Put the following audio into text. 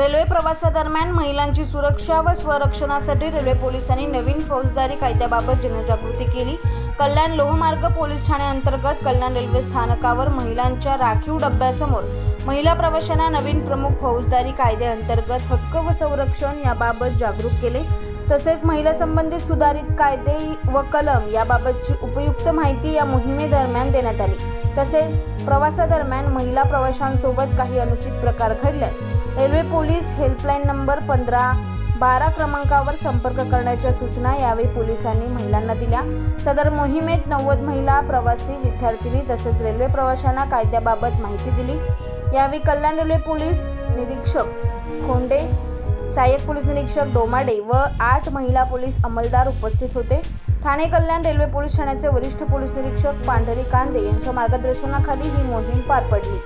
Railway प्रवासादरम्यान महिलांची सुरक्षा व स्वरक्षणासाठी रेल्वे पोलिसांनी नवीन फौजदारी कायद्याबाबत जनजागृती केली. कल्याण लोहमार्ग पोलीस ठाण्याअंतर्गत कल्याण रेल्वे स्थानकावर महिलांच्या राखीव डब्यासमोर महिला प्रवाशांना नवीन प्रमुख फौजदारी कायद्याअंतर्गत हक्क व संरक्षण याबाबत जागरूक केले. तसेच महिला संबंधित सुधारित कायदे व कलम याबाबतची उपयुक्त माहिती या मोहिमेदरम्यान देण्यात आली. तसेच प्रवासादरम्यान महिला प्रवाशांसोबत काही अनुचित प्रकार घडल्यास रेल्वे पोलीस हेल्पलाईन नंबर पंधरा बारा क्रमांकावर संपर्क करण्याच्या सूचना यावेळी पोलिसांनी महिलांना दिल्या. सदर मोहिमेत नव्वद महिला प्रवासी विद्यार्थिनी तसेच रेल्वे प्रवाशांना कायद्याबाबत माहिती दिली. यावेळी कल्याण रेल्वे पोलीस निरीक्षक खोंडे सहाय्यक पोलीस निरीक्षक डोमाडे व आठ महिला पोलीस अंमलदार उपस्थित होते. ठाणे कल्याण रेल्वे पोलीस ठाण्याचे वरिष्ठ पोलीस निरीक्षक पांढरी कांदे यांच्या मार्गदर्शनाखाली ही मोहीम पार पडली.